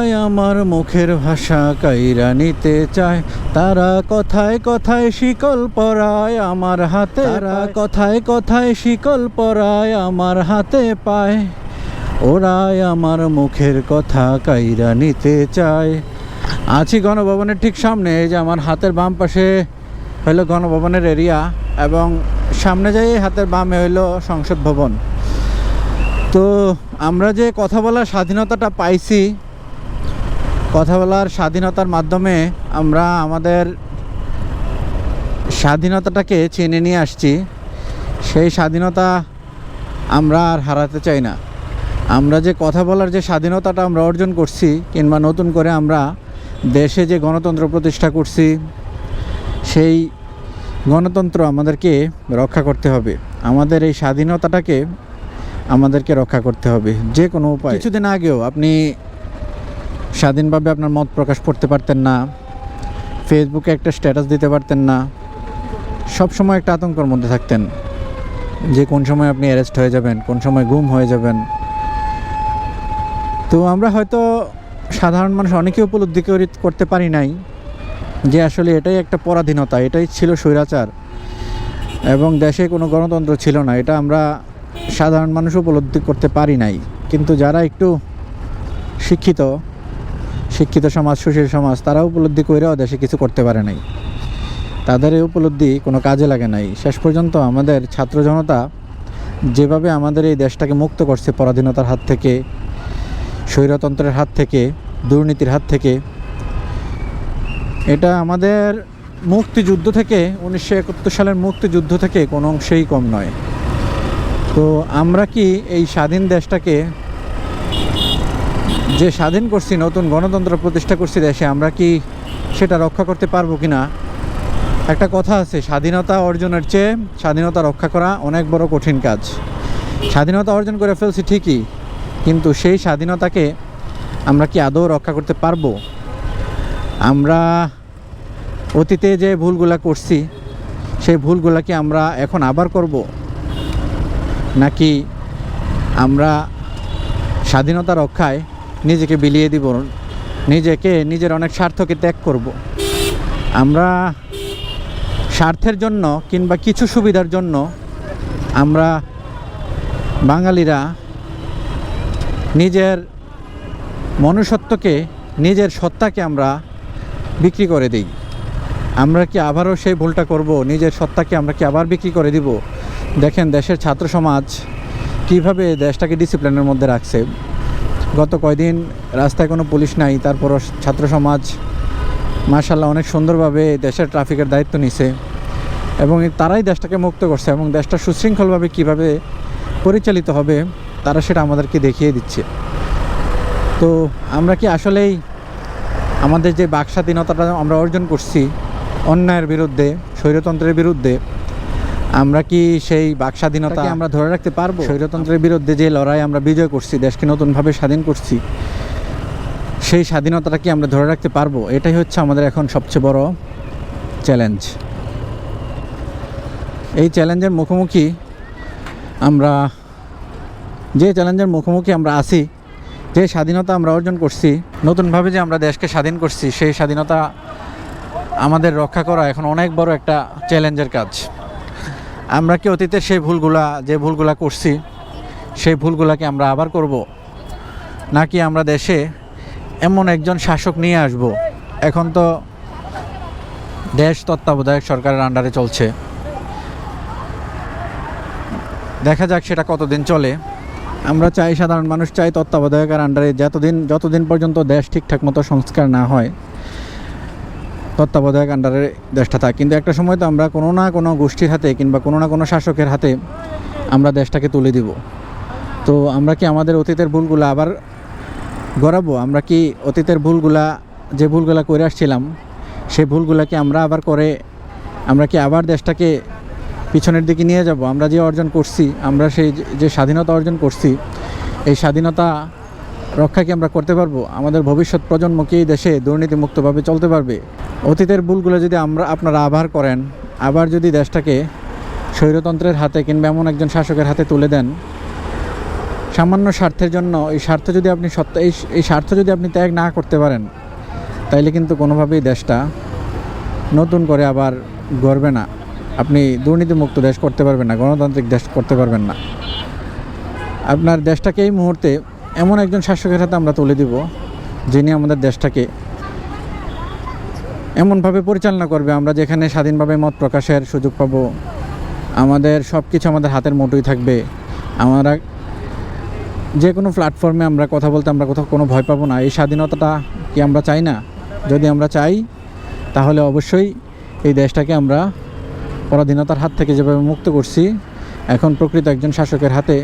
ওরাই আমার মুখের ভাষা কাইরা নিতে চায়। তারা কথায় কথায় শিকল পরায় আমার হাতে তারা কথায় কথায় শিকল পরায় আমার হাতে পায়। ওরাই আমার মুখের কথা কাইরা নিতে চায়। আছি গণভবনের ঠিক সামনে এই যে আমার হাতের বাম পাশে হইল গণভবনের এরিয়া এবং সামনে যাই হাতের বামে হইল সংসদ ভবন। তো আমরা যে কথা বলার স্বাধীনতাটা পাইছি কথা বলার স্বাধীনতার মাধ্যমে আমরা আমাদের স্বাধীনতাটাকে চিনে নিয়ে আসছি। সেই স্বাধীনতা আমরা আর হারাতে চাই না। আমরা যে কথা বলার যে স্বাধীনতাটা আমরা অর্জন করছি কিংবা নতুন করে আমরা দেশে যে গণতন্ত্র প্রতিষ্ঠা করছি, সেই গণতন্ত্র আমাদেরকে রক্ষা করতে হবে। আমাদের এই স্বাধীনতাটাকে আমাদেরকে রক্ষা করতে হবে, যে কোনো উপায়। কিছুদিন আগেও আপনি স্বাধীনভাবে আপনার মত প্রকাশ করতে পারতেন না, ফেসবুকে একটা স্ট্যাটাস দিতে পারতেন না সব সময় একটা আতঙ্কের মধ্যে থাকতেন যে কোন সময় আপনি অ্যারেস্ট হয়ে যাবেন, কোন সময় গুম হয়ে যাবেন। তো আমরা হয়তো সাধারণ মানুষ অনেকে উপলব্ধি করি- করতে পারি নাই যে আসলে এটাই একটা পরাধীনতা, এটাই ছিল স্বৈরাচার এবং দেশে কোনো গণতন্ত্র ছিল না, এটা আমরা সাধারণ মানুষ উপলব্ধি করতে পারি নাই। কিন্তু যারা একটু শিক্ষিত শিক্ষিত সমাজ, সুশীল সমাজ, তারা উপলব্ধি করেও দেশে কিছু করতে পারে নাই। তাদের এই উপলব্ধি কোনো কাজে লাগে নাই। শেষ পর্যন্ত আমাদের ছাত্র জনতা যেভাবে আমাদের এই দেশটাকে মুক্ত করছে পরাধীনতার হাত থেকে, স্বৈরতন্ত্রের হাত থেকে, দুর্নীতির হাত থেকে, এটা আমাদের মুক্তিযুদ্ধ থেকে, উনিশশো একাত্তর সালের মুক্তিযুদ্ধ থেকে কোনো অংশেই কম নয়। তো আমরা কি এই স্বাধীন দেশটাকে যে স্বাধীন করছি, নতুন গণতন্ত্র প্রতিষ্ঠা করছি দেশে, আমরা কি সেটা রক্ষা করতে পারব কি না একটা কথা আছে, স্বাধীনতা অর্জনের চেয়ে স্বাধীনতা রক্ষা করা অনেক বড় কঠিন কাজ। স্বাধীনতা অর্জন করে ফেলছি ঠিকই, কিন্তু সেই স্বাধীনতাকে আমরা কি আদৌ রক্ষা করতে পারব? আমরা অতীতে যে ভুলগুলা করছি, সেই ভুলগুলা কি আমরা এখন আবার করব? নাকি আমরা স্বাধীনতা রক্ষায় নিজেকে বিলিয়ে দিব, নিজেকে, নিজের অনেক স্বার্থকে ত্যাগ করব। আমরা স্বার্থের জন্য কিংবা কিছু সুবিধার জন্য আমরা বাঙালিরা নিজের মনুষ্যত্বকে, নিজের সত্তাকে আমরা বিক্রি করে দিই। আমরা কি আবারও সেই ভুলটা করব? নিজের সত্তাকে আমরা কি আবার বিক্রি করে দিব? দেখেন দেশের ছাত্র সমাজ কীভাবে দেশটাকে ডিসিপ্লিনের মধ্যে রাখছে। গত কয়দিন রাস্তায় কোনো পুলিশ নাই, তারপরও ছাত্র সমাজ মার্শাল্লাহ অনেক সুন্দরভাবে দেশের ট্রাফিকের দায়িত্ব নিছে এবং তারাই দেশটাকে মুক্ত করছে এবং দেশটা সুশৃঙ্খলভাবে কীভাবে পরিচালিত হবে, তারা সেটা আমাদেরকে দেখিয়ে দিচ্ছে। তো আমরা কি আসলেই আমাদের যে বাক স্বাধীনতাটা আমরা অর্জন করছি, অন্যায়ের বিরুদ্ধে, স্বৈরতন্ত্রের বিরুদ্ধে আমরা কি সেই বাক স্বাধীনতা আমরা ধরে রাখতে পারব? স্বৈরতন্ত্রের বিরুদ্ধে যে লড়াই আমরা বিজয় করছি দেশকে নতুনভাবে স্বাধীন করছি সেই স্বাধীনতাটা কি আমরা ধরে রাখতে পারব? এটাই হচ্ছে আমাদের এখন সবচেয়ে বড় চ্যালেঞ্জ এই চ্যালেঞ্জের মুখোমুখি আমরা যে চ্যালেঞ্জের মুখোমুখি আমরা আছি যে স্বাধীনতা আমরা অর্জন করছি নতুনভাবে যে আমরা দেশকে স্বাধীন করছি সেই স্বাধীনতা আমাদের রক্ষা করা এখন অনেক বড় একটা চ্যালেঞ্জের কাজ। আমরা কি অতীতের সেই ভুলগুলা, যে ভুলগুলা করছি, সেই ভুলগুলাকে আমরা আবার করব? নাকি আমরা দেশে এমন একজন শাসক নিয়ে আসব? এখন তো দেশ তত্ত্বাবধায়ক সরকারের আন্ডারে চলছে। দেখা যাক সেটা কতদিন চলে। আমরা চাই সাধারণ মানুষ চাই তত্ত্বাবধায়কের আন্ডারে যতদিন যতদিন পর্যন্ত দেশ ঠিকঠাক মতো সংস্কার না হয়। তত্ত্বাবধায়ক আন্ডারে দেশটা থাকে। কিন্তু একটা সময় তো আমরা কোনো না কোনো গোষ্ঠীর হাতে কিংবা কোনো না কোনো শাসকের হাতে আমরা দেশটাকে তুলে দিব। তো আমরা কি আমাদের অতীতের ভুলগুলো আবার গড়াবো? আমরা কি অতীতের ভুলগুলা, যে ভুলগুলা করে আসছিলাম সেই ভুলগুলাকে আমরা আবার করে, আমরা কি আবার দেশটাকে পিছনের দিকে নিয়ে যাব? আমরা যে অর্জন করছি, আমরা সেই যে- যে স্বাধীনতা অর্জন করছি, এই স্বাধীনতা রক্ষা কি আমরা করতে পারব? আমাদের ভবিষ্যৎ প্রজন্ম কি এই দেশে দুর্নীতিমুক্তভাবে চলতে পারবে? অতীতের ভুলগুলো যদি আমরা আপনারা আবার করেন, আবার যদি দেশটাকে স্বৈরতন্ত্রের হাতে কিংবা এমন একজন শাসকের হাতে তুলে দেন, সামান্য স্বার্থের জন্য, এই স্বার্থ যদি আপনি সত্য, এই এই স্বার্থ যদি আপনি ত্যাগ না করতে পারেন, তাইলে কিন্তু কোনোভাবেই দেশটা নতুন করে আবার গড়বে না। আপনি দুর্নীতিমুক্ত দেশ করতে পারবেন না, গণতান্ত্রিক দেশ করতে পারবেন না। আপনার দেশটাকে এই মুহূর্তে এমন একজন শাসকের হাতে আমরা তুলে দিব, যিনি আমাদের দেশটাকে এমনভাবে পরিচালনা করবে। আমরা যেখানে স্বাধীনভাবে মত প্রকাশের সুযোগ পাব, আমাদের সব কিছু আমাদের হাতের মুঠোই থাকবে। আমরা যে কোনো প্ল্যাটফর্মে আমরা কথা বলতে আমরা কোথাও কোনো ভয় পাবো না। এই স্বাধীনতাটা কি আমরা চাই না? যদি আমরা চাই, তাহলে অবশ্যই এই দেশটাকে আমরা পরাধীনতার হাত থেকে যেভাবে মুক্ত করছি, এখন প্রকৃত একজন শাসকের হাতে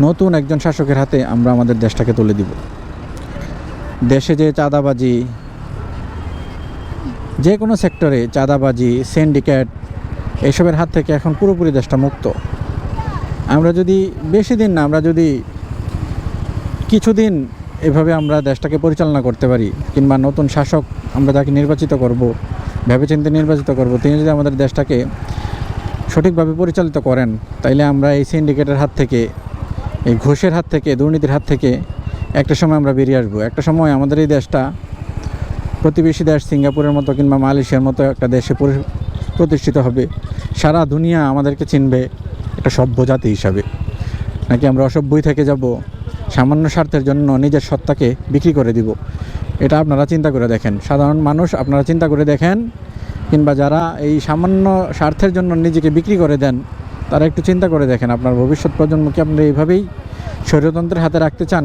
নতুন একজন শাসকের হাতে আমরা আমাদের দেশটাকে তুলে দিব। দেশে যে চাঁদাবাজি, যে কোনো সেক্টরে চাঁদাবাজি সিন্ডিকেট এইসবের হাত থেকে এখন পুরোপুরি দেশটা মুক্ত। আমরা যদি বেশি দিন না, আমরা যদি কিছুদিন এভাবে আমরা দেশটাকে পরিচালনা করতে পারি, কিংবা নতুন শাসক আমরা যাকে নির্বাচিত করব, ভেবেচিন্তে নির্বাচিত করব, তিনি যদি আমাদের দেশটাকে সঠিকভাবে পরিচালিত করেন, তাইলে আমরা এই সিন্ডিকেটের হাত থেকে এই ঘুষের হাত থেকে, দুর্নীতির হাত থেকে একটা সময় আমরা বেরিয়ে আসব। একটা সময় আমাদের এই দেশটা, প্রতিবেশী দেশ সিঙ্গাপুরের মতো কিংবা মালয়েশিয়ার মতো একটা দেশে প্রতিষ্ঠিত হবে। সারা দুনিয়া আমাদেরকে চিনবে একটা সভ্য জাতি হিসাবে। নাকি আমরা অসভ্যই থেকে যাব, সামান্য স্বার্থের জন্য নিজের সত্তাকে বিক্রি করে দিব। এটা আপনারা চিন্তা করে দেখেন। সাধারণ মানুষ আপনারা চিন্তা করে দেখেন, কিংবা যারা এই সামান্য স্বার্থের জন্য নিজেকে বিক্রি করে দেন তারা একটু চিন্তা করে দেখেন, আপনার ভবিষ্যৎ প্রজন্মকে আপনারা এইভাবেই স্বৈরতন্ত্রের হাতে রাখতে চান,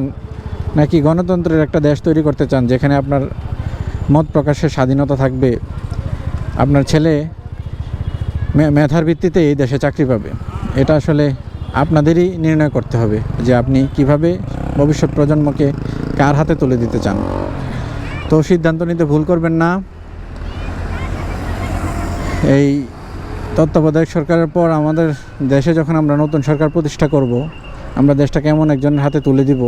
নাকি গণতন্ত্রের একটা দেশ তৈরি করতে চান যেখানে আপনার মত প্রকাশের স্বাধীনতা থাকবে, আপনার ছেলে মেধার ভিত্তিতে এই দেশে চাকরি পাবে? এটা আসলে আপনাদেরই নির্ণয় করতে হবে যে আপনি কীভাবে ভবিষ্যৎ প্রজন্মকে কার হাতে তুলে দিতে চান। তো সিদ্ধান্ত নিতে ভুল করবেন না। এই তত্ত্বাবধায়ক সরকারের পর আমাদের দেশে যখন আমরা নতুন সরকার প্রতিষ্ঠা করব, আমরা দেশটাকে এমন একজনের হাতে তুলে দিব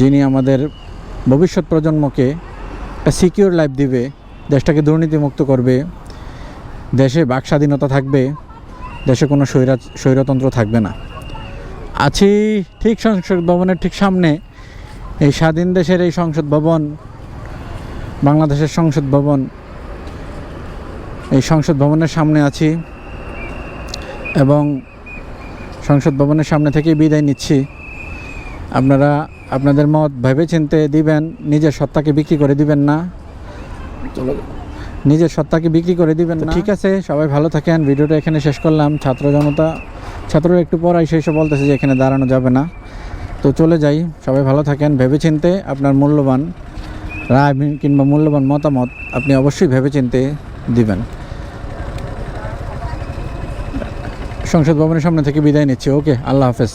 যিনি আমাদের ভবিষ্যৎ প্রজন্মকে একটা সিকিউর লাইফ দিবে, দেশটাকে দুর্নীতিমুক্ত করবে, দেশে বাক স্বাধীনতা থাকবে, দেশে কোনো স্বৈরা স্বৈরতন্ত্র থাকবে না। আছি ঠিক সংসদ ভবনের ঠিক সামনে, এই স্বাধীন দেশের এই সংসদ ভবন, বাংলাদেশের সংসদ ভবন এই সংসদ ভবনের সামনে আছি এবং সংসদ ভবনের সামনে থেকেই বিদায় নিচ্ছি। আপনারা আপনাদের মত ভেবে চিনতে দিবেন, নিজের সত্তাকে বিক্রি করে দিবেন না। নিজের সত্তাকে বিক্রি করে দিবেন না। ঠিক আছে, সবাই ভালো থাকেন। ভিডিওটা এখানে শেষ করলাম। ছাত্র জনতা, ছাত্ররা একটু পর এসে এসে বলতেছে যে এখানে দাঁড়ানো যাবে না। তো চলে যাই। সবাই ভালো থাকেন। ভেবে চিনতে আপনার মূল্যবান রায় কিংবা মূল্যবান মতামত আপনি অবশ্যই ভেবে চিনতে দিবেন। সংসদ ভবনের সামনে থেকে বিদায় নিচ্ছি। ওকে আল্লাহ হাফেজ।